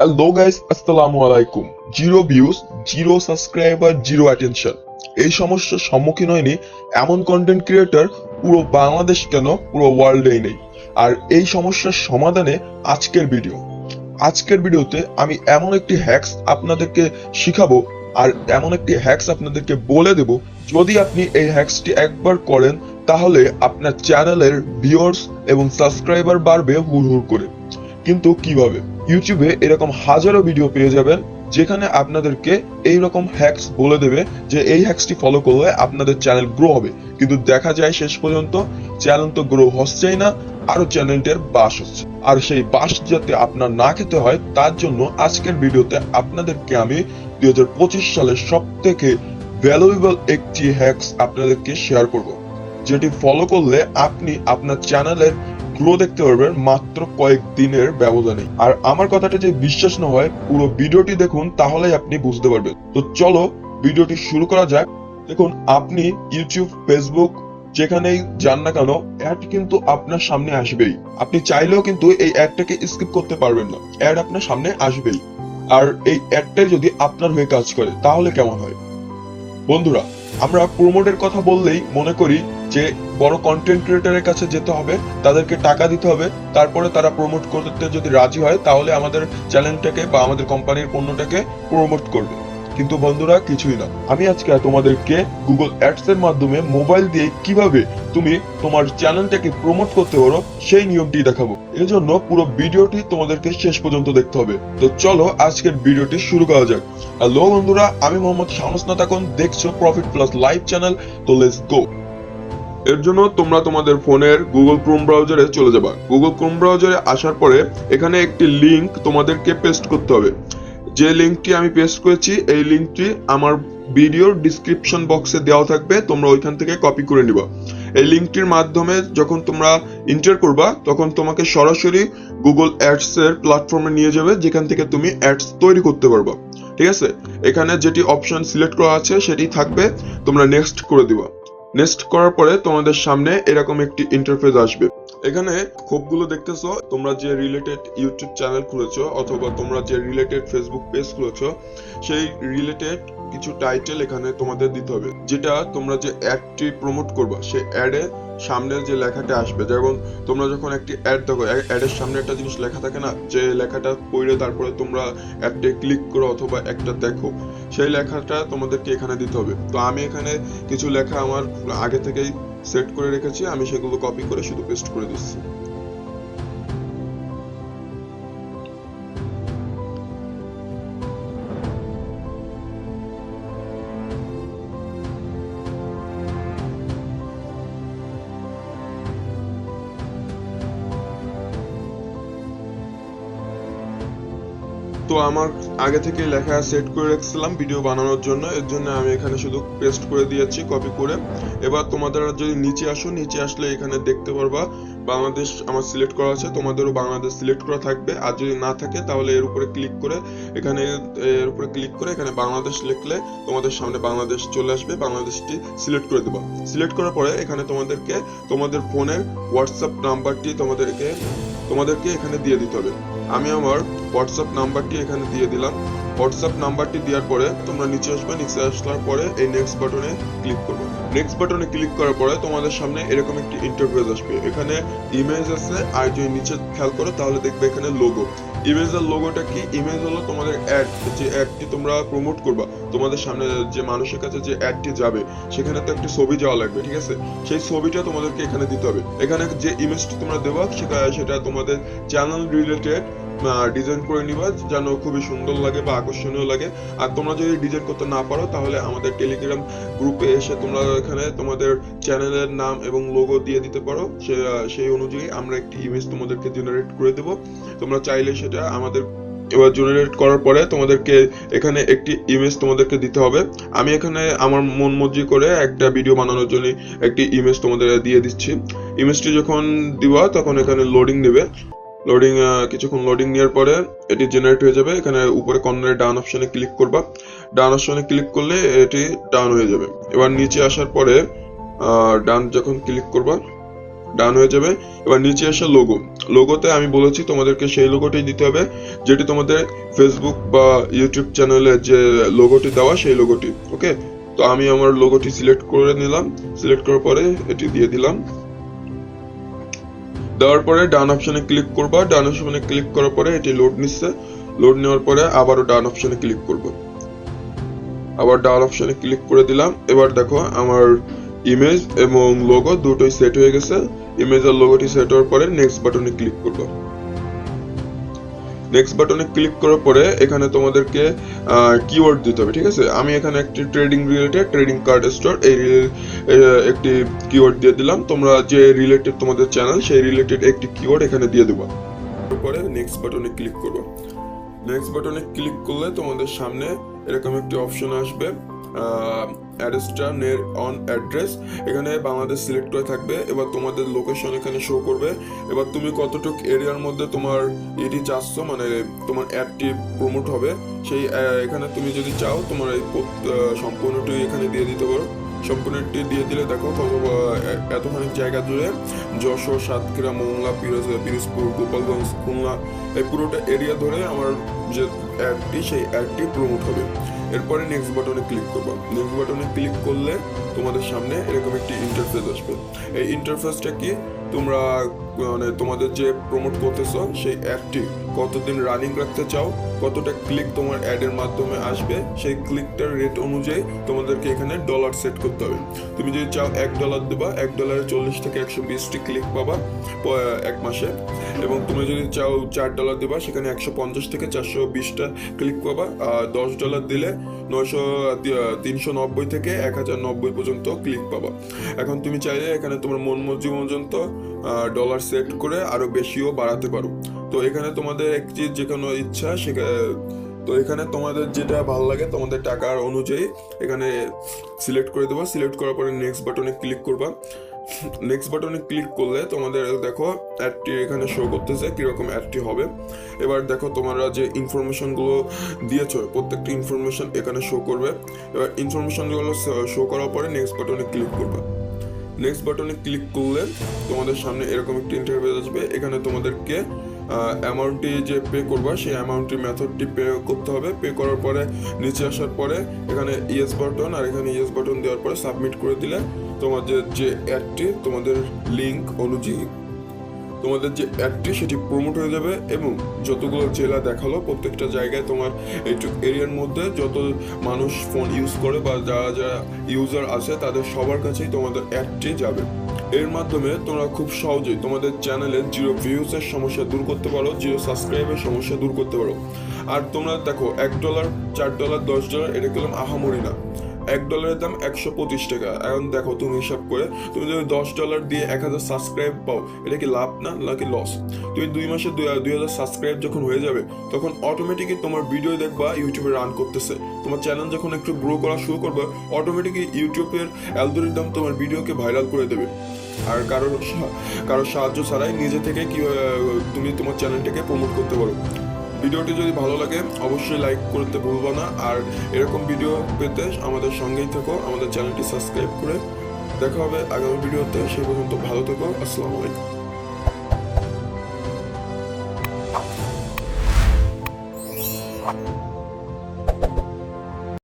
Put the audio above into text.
Hello guys আসসালামু আলাইকুম zero views zero subscriber zero attention এই সমস্যার সম্মুখীন হয়নি এমন কন্টেন্ট ক্রিয়েটর পুরো বাংলাদেশ কেন, পুরো ওয়ার্ল্ডেই নেই। আর এই সমস্যার সমাধানে আজকের ভিডিও আজকের ভিডিওতে আমি এমন একটি হ্যাক্স আপনাদেরকে শিখাবো আর এমন একটি হ্যাক্স আপনাদেরকে বলে দেব। যদি আপনি এই হ্যাক্সটি একবার করেন, তাহলে আপনার চ্যানেলের ভিউয়ার্স এবং সাবস্ক্রাইবার বাড়বে হুড় হুড় করে। কিন্তু কীভাবে? ইউটিউবে এরকম হাজারো ভিডিও পেয়ে যাবেন, যেখানে আপনাদেরকে এই রকম হ্যাক্স বলে দেবে যে এই হ্যাক্সটি ফলো করলে আপনাদের চ্যানেল গ্রো হবে। কিন্তু দেখা যায় শেষ পর্যন্ত চ্যানেল তো গ্রো হচ্ছেই না, আরও চ্যানেলটার বাস হচ্ছে। আর সেই বাস যাতে আপনার না খেতে হয়, তার জন্য আজকের ভিডিওতে আপনাদেরকে আমি দুই হাজার পঁচিশ সালের সব থেকে ভ্যালুয়েবল একটি হ্যাক্স আপনাদেরকে শেয়ার করব, যেটি ফলো করলে আপনি আপনার চ্যানেলের গ্রো দেখতে পারবেন মাত্র কয়েক দিনের ব্যবধানে। আর আমার কথাটা যে বিশ্বাস না হয়, পুরো ভিডিওটি দেখুন, তাহলেই আপনি বুঝতে পারবেন। তো চলো, ভিডিওটি শুরু করা যাক। দেখুন, আপনি ইউটিউব ফেসবুক যেখানেই যান না কেন অ্যাড কিন্তু আপনার সামনে আসবেই। আপনি চাইলেও কিন্তু এই অ্যাডটাকে স্কিপ করতে পারবেন না। অ্যাড আপনার সামনে আসবেই। আর এই অ্যাডটাই যদি আপনার হয়ে কাজ করে, তাহলে কেমন হয়? বন্ধুরা আমরা প্রমোটের কথা বললেই মনে করি যে বড় কন্টেন্ট ক্রিয়েটারের কাছে যেতে হবে, তাদেরকে টাকা দিতে হবে, তারপরে তারা প্রমোট করতে যদি রাজি হয়, তাহলে আমাদের চ্যানেলটাকে বা আমাদের কোম্পানির পণ্যটাকে প্রমোট করবে। কিন্তু বন্ধুরা, কিছুই না। আমি আজকে তোমাদেরকে গুগল অ্যাডস এর মাধ্যমে মোবাইল দিয়ে কীভাবে তুমি তোমার চ্যানেলটাকে প্রমোট করতে পারো, সেই নিয়মটি দেখাবো। এজন্য পুরো ভিডিওটি তোমাদেরকে শেষ পর্যন্ত দেখতে হবে। তো চলো, আজকের ভিডিওটি শুরু করা যাক। হ্যালো বন্ধুরা, আমি মোহাম্মদ শামস নাতাকন। দেখছ প্রফিট প্লাস লাইভ চ্যানেল তো লেটস গো এর জন্য তোমরা তোমাদের ফোনের গুগল ক্রোম ব্রাউজারে চলে যাবা। গুগল ক্রোম ব্রাউজারে আসার পরে এখানে একটি লিংক তোমাদেরকে পেস্ট করতে হবে। যে লিঙ্কটি আমি পেস্ট করেছি, এই লিঙ্কটি আমার ভিডিওর ডিসক্রিপশন বক্সে দেওয়া থাকবে, তোমরা ওইখান থেকে কপি করে নিবা। এই লিঙ্কটির মাধ্যমে যখন তোমরা ইন্টার করবা, তখন তোমাকে সরাসরি গুগল অ্যাডস এর প্ল্যাটফর্মে নিয়ে যাবে, যেখান থেকে তুমি অ্যাডস তৈরি করতে পারবা। ঠিক আছে? এখানে যেটি অপশন সিলেক্ট করা আছে, সেটি থাকবে, তোমরা নেক্সট করে দিবা। নেক্সট করার পরে তোমাদের সামনে এরকম একটি ইন্টারফেস আসবে। এখানে ক্ষোভগুলো দেখতেছো, তোমরা যে রিলেটেড ইউটিউব চ্যানেল খুলেছো অথবা তোমরা যে রিলেটেড ফেসবুক পেজ খুলেছো, সেই রিলেটেড কিছু টাইটেল এখানে তোমাদের দিতে হবে। যেটা তোমরা যে অ্যাডটি প্রমোট করবা, সেই অ্যাডে সামনে যে লেখাটা আসবে, যেমন তোমরা যখন একটি অ্যাড দেখো অ্যাডের সামনে একটা জিনিস লেখা থাকে না, যে লেখাটা পড়ে তারপরে তোমরা অ্যাডে ক্লিক করো অথবা একটা দেখো, সেই লেখাটা তোমাদেরকে এখানে দিতে হবে। তো আমি এখানে কিছু লেখা আমার আগে থেকেই সেট করে রেখেছি, আমি সেগুলো কপি করে শুধু পেস্ট করে দিচ্ছি। তো আমার আগে থেকে লেখা সেট করে রেখেছিলাম ভিডিও বানানোর জন্য। এর জন্য আমি এখানে শুধু পেস্ট করে দিয়েছি কপি করে। এবার তোমাদের যদি নিচে আসো, নিচে আসলে এখানে দেখতে পারবা, বাংলাদেশ আমার সিলেক্ট করা আছে, তোমাদেরও বাংলাদেশ সিলেক্ট করা থাকবে। আর যদি না থাকে, তাহলে এর উপরে ক্লিক করে, এখানে, এর উপরে ক্লিক করে এখানে বাংলাদেশ লিখলে তোমাদের সামনে বাংলাদেশ চলে আসবে, বাংলাদেশটি সিলেক্ট করে দেবা। সিলেক্ট করার পরে এখানে তোমাদেরকে, তোমাদের ফোনের হোয়াটসঅ্যাপ নাম্বারটি তোমাদেরকে তোমাদেরকে এখানে দিয়ে দিতে হবে। আমি আমার হোয়াটসঅ্যাপ নাম্বারটি এখানে দিয়ে দিলাম। হোয়াটসঅ্যাপ নাম্বারটি দেওয়ার পরে তোমরা নিচে আসবে, নিচে আসার পরে এই নেক্সট বাটনে ক্লিক করবে। নেক্সট বাটনে ক্লিক করার পরে তোমাদের সামনে এরকম একটি ইন্টারফেস আসবে। এখানে ইমেজ আছে, আর যদি নিচে খেয়াল করো তাহলে দেখবে এখানে লোগো ইমেজের লোগোটা কি? ইমেজ হলো তোমাদের অ্যাড যে অ্যাডটি তোমরা প্রমোট করবা। তোমাদের সামনে যে মানুষের কাছে যে অ্যাডটি যাবে, সেখানে তো একটি ছবি যাওয়া লাগবে, ঠিক আছে? সেই ছবিটা তোমাদেরকে এখানে দিতে হবে। এখানে যে ইমেজটি তোমরা দেবা, সেটা সেটা তোমাদের চ্যানেল রিলেটেড ডিজাইন করে নিবা, যেন খুবই সুন্দর লাগে বা আকর্ষণীয় লাগে। আর তোমরা যদি ডিজাইন করতে না পারো, তাহলে আমাদের টেলিগ্রাম গ্রুপে এসে তোমরা এখানে তোমাদের চ্যানেলের নাম এবং লোগো দিয়ে দিতে পারো। সেই অনুযায়ী আমরা একটি ইমেজ তোমাদেরকে জেনারেট করে দেব। তোমরা চাইলে সেটা আমাদের, এবার জেনারেট করার পরে তোমাদেরকে এখানে একটি ইমেজ তোমাদেরকে দিতে হবে। আমি এখানে আমার মন মর্জি করে একটা ভিডিও বানানোর জন্য একটি ইমেজ তোমাদের দিয়ে দিচ্ছি। ইমেজটি যখন দিবা, তখন এখানে লোডিং নেবে। লোডিং কিছুক্ষণ লোডিং নেওয়ার পরে এটি জেনারেট হয়ে যাবে। এখানে উপরে কর্নারে ডান অপশনে ক্লিক করবা। ডান অপশনে ক্লিক করলে এটি ডান হয়ে যাবে। এবার নিচে আসার পরে ডান যখন ক্লিক করবা ডান হয়ে যাবে। এবার নিচে এসে লোগো লোগোতে আমি বলেছি তোমাদেরকে সেই লোগোটি দিতে হবে, যেটি তোমাদের ফেসবুক বা ইউটিউব চ্যানেলে যে লোগোটি দেওয়া, সেই লোগোটি ওকে তো আমি আমার লোগোটি সিলেক্ট করে নিলাম। সিলেক্ট করার পরে এটি দিয়ে দিলাম। দেওয়ার পরে ডান অপশনে ক্লিক করবা। ডান অপশনে ক্লিক করার পরে এটি লোড নিচ্ছে। লোড নেওয়ার পরে আবারও ডান অপশনে ক্লিক করব। আবার ডান অপশনে ক্লিক করে দিলাম। এবার দেখো আমার ইমেজ এবং লোগো দুটোই সেট হয়ে গেছে। ইমেজ আর লোগোটি সেট হওয়ার পরে নেক্সট বাটনে ক্লিক করব। নেক্সট বাটনে ক্লিক করার পরে এখানে তোমাদেরকে কিওয়ার্ড দিতে হবে, ঠিক আছে? আমি এখানে একটি trading related trading card store এই একটি কিওয়ার্ড দিয়ে দিলাম। তোমরা যে রিলেটেড তোমাদের চ্যানেল সেই রিলেটেড একটি কিওয়ার্ড এখানে দিয়ে দেবা। পরে নেক্সট বাটনে ক্লিক করব নেক্সট বাটনে ক্লিক করলে তোমাদের সামনে এরকম একটি অপশন আসবে। অ্যাড্রেসটা নেট অন অ্যাড্রেস। এখানে বাংলাদেশ সিলেক্ট করে থাকবে। এবার তোমাদের লোকেশন এখানে শো করবে। এবার তুমি কতটুক এরিয়ার মধ্যে তোমার এটি চাচ্ছ মানে তোমার অ্যাডটি প্রমোট হবে, সেই এখানে তুমি যদি চাও, তোমার এই সম্পূর্ণটি এখানে দিয়ে দিতে পারো। সম্পূর্ণটি দিয়ে দিলে দেখো, কত এতখানি জায়গা জুড়ে যশোর, সাতক্ষীরা, মোংলা, পিরোজ, পিরোজপুর, গোপালগঞ্জ, খুলনা, এই পুরোটা এরিয়া ধরে আমার যে অ্যাডটি সেই অ্যাডটি প্রমোট হবে। এরপরে নেক্সট বাটনে ক্লিক করব। নেক্সট বাটনে ক্লিক করলে তোমাদের সামনে এরকম একটি ইন্টারফেস আসবে। এই ইন্টারফেসটা কি? তোমরা মানে তোমাদের যে প্রমোট করতেছো, সেই অ্যাডটি কতদিন রানিং রাখতে চাও, কতটা ক্লিক তোমার অ্যাডের মাধ্যমে আসবে, সেই ক্লিকটার রেট অনুযায়ী তোমাদেরকে এখানে ডলার সেট করতে হবে। তুমি যদি চাও এক ডলার দেবা, এক ডলারে চল্লিশ থেকে একশো বিশটি ক্লিক পাবা এক মাসে। এবং তুমি যদি চাও চার ডলার দেবা, সেখানে একশো পঞ্চাশ থেকে চারশো বিশটা ক্লিক পাবা, আর দশ ডলার দিলে নয়শো তিনশো নব্বই থেকে এক হাজার নব্বই পর্যন্ত ক্লিক পাবা। এখন তুমি চাইলে এখানে তোমার মন মর্জি পর্যন্ত ডলার সেট করে আরও বেশিও বাড়াতে পারো। তো এখানে তোমাদের একটি যে কোনো ইচ্ছা সেখানে তো এখানে তোমাদের যেটা ভালো লাগে তোমাদের টাকার অনুযায়ী এখানে সিলেক্ট করে দেবা। সিলেক্ট করার পরে নেক্সট বাটনে ক্লিক করবা। নেক্সট বাটনে ক্লিক করলে তোমাদের দেখো অ্যাডটি এখানে শো করতেছে, কীরকম অ্যাডটি হবে। এবার দেখো তোমরা যে ইনফরমেশনগুলো দিয়েছ, প্রত্যেকটি ইনফরমেশন এখানে শো করবে। এবার ইনফরমেশনগুলো শো করার পরে নেক্সট বাটনে ক্লিক করবে। নেক্সট বাটনে ক্লিক করলে তোমাদের সামনে এরকম একটি ইন্টারভিউ আসবে। এখানে তোমাদেরকে অ্যামাউন্টটি যে পে করবা, সেই অ্যামাউন্টটি মেথডটি পে করতে হবে। পে করার পরে, নিচে আসার পরে এখানে ইয়েস বাটন আর এখানে ইয়েস বাটন দেওয়ার পরে সাবমিট করে দিলে তোমাদের যে অ্যাডটি, তোমাদের লিঙ্ক অনুযায়ী। তোমাদের যে অ্যাডটি, সেটি প্রমোট হয়ে যাবে এবং যতগুলো জেলা দেখাল, প্রত্যেকটা জায়গায় তোমার এইটুক এরিয়ার মধ্যে যত মানুষ ফোন ইউজ করে বা যারা যারা ইউজার আছে, তাদের সবার কাছেই তোমাদের অ্যাডটি যাবে। এর মাধ্যমে তোমরা খুব সহজেই তোমাদের চ্যানেলে জিরো ভিউজের সমস্যা দূর করতে পারো জিরো সাবস্ক্রাইবের সমস্যা দূর করতে পারো। আর তোমরা দেখো, এক ডলার চার ডলার দশ ডলার এটা কেলাম আহামরি না। এক ডলারের দাম একশো পঁচিশ টাকা। এখন দেখো তুমি হিসাব করে, তুমি যদি দশ ডলার দিয়ে এক হাজার সাবস্ক্রাইব পাও, এটা কি লাভ না নাকি লস তুমি দুই মাসে দুই হাজার সাবস্ক্রাইব যখন হয়ে যাবে, তখন অটোমেটিকই তোমার ভিডিও দেখবা ইউটিউবে রান করতেছে। তোমার চ্যানেল যখন একটু গ্রো করা শুরু করবে অটোমেটিকই ইউটিউবের অ্যালগোরিদম তোমার ভিডিওকে ভাইরাল করে দেবে। আর কারোর কারোর সাহায্য ছাড়াই নিজে থেকে কি তুমি তোমার চ্যানেলটাকে প্রমোট করতে পারো। ভিডিওটি যদি ভালো লাগে, অবশ্যই লাইক করতে ভুলবো না। আর এরকম ভিডিও পেতে আমাদের সঙ্গেই থেকো, আমাদের চ্যানেলটি সাবস্ক্রাইব করে। দেখা হবে আগামী ভিডিওতে, সে পর্যন্ত ভালো থেকো, আসসালামু আলাইকুম।